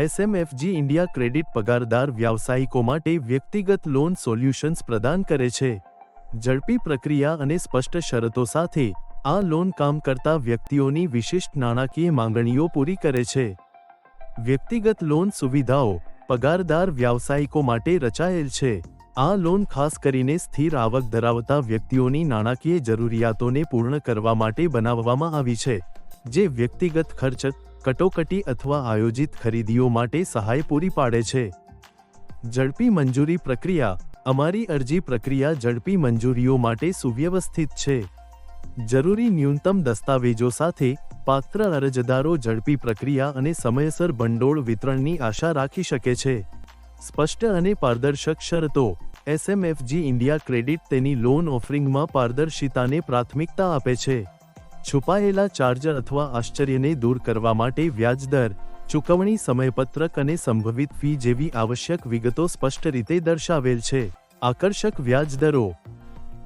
એસએમએફજી India credit પગારદાર વ્યાવસાયિકો માટે વ્યક્તિગત લોન સોલ્યુશન્સ પ્રદાન કરે છે. ઝડપી પ્રક્રિયા અને સ્પષ્ટ શરતો સાથે આ લોન કામ કરતા વ્યક્તિઓની વિશિષ્ટ નાણાકીય માંગણીઓ પૂરી કરે છે. વ્યક્તિગત લોન સુવિધાઓ પગારદાર વ્યાવસાયિકો માટે રચાયેલ છે. આ લોન ખાસ કરીને સ્થિર આવક ધરાવતા વ્યક્તિઓની નાણાકીય જરૂરિયાતોને પૂર્ણ કરવા માટે બનાવવામાં આવી છે, જે વ્યક્તિગત ખર્ચ કટોકટી અથવા આયોજિત ખરીદીઓ માટે સહાય પૂરી પાડે છે. ઝડપી મંજૂરી પ્રક્રિયા. અમારી અરજી પ્રક્રિયા ઝડપી મંજૂરીઓ માટે સુવ્યવસ્થિત છે. જરૂરી ન્યૂનતમ દસ્તાવેજો સાથે પાત્ર અરજદારો ઝડપી પ્રક્રિયા અને સમયસર ભંડોળ વિતરણની આશા રાખી શકે છે. સ્પષ્ટ અને પારદર્શક શરતો. એસએમએફજી ઇન્ડિયા ક્રેડિટ તેની લોન ઓફરિંગમાં પારદર્શિતાને પ્રાથમિકતા આપે છે. છુપાયેલા ચાર્જર અથવા આશ્ચર્યને દૂર કરવા માટે વ્યાજદર, ચૂકવણી સમયપત્રક અને સંભવિત ફી જેવી આવશ્યક વિગતો સ્પષ્ટ રીતે દર્શાવેલ છે. આકર્ષક વ્યાજદરો.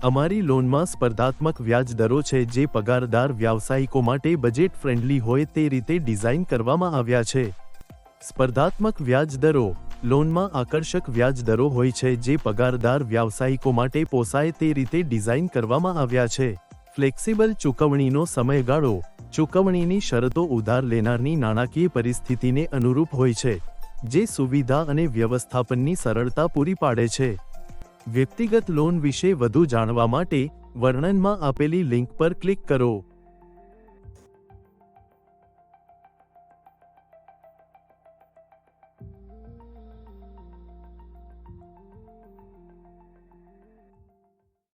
અમારી લોનમાં સ્પર્ધાત્મક વ્યાજદરો છે જે પગારદાર વ્યાવસાયિકો માટે બજેટ ફ્રેન્ડલી હોય તે રીતે ડિઝાઇન કરવામાં આવ્યા છે. સ્પર્ધાત્મક વ્યાજ દરો લોનમાં આકર્ષક વ્યાજ દરો હોય છે જે પગારદાર વ્યાવસાયિકો માટે પોસાય તે રીતે ડિઝાઇન કરવામાં આવ્યા છે. ફ્લેક્સિબલ ચૂકવણીનો સમયગાળો, ચૂકવણીની શરતો ઉધાર લેનારની નાણાકીય પરિસ્થિતિને અનુરૂપ હોય છે, જે સુવિધા અને વ્યવસ્થાપનની સરળતા પૂરી પાડે છે. વ્યક્તિગત લોન વિશે વધુ જાણવા માટે વર્ણનમાં આપેલી લિંક પર ક્લિક કરો.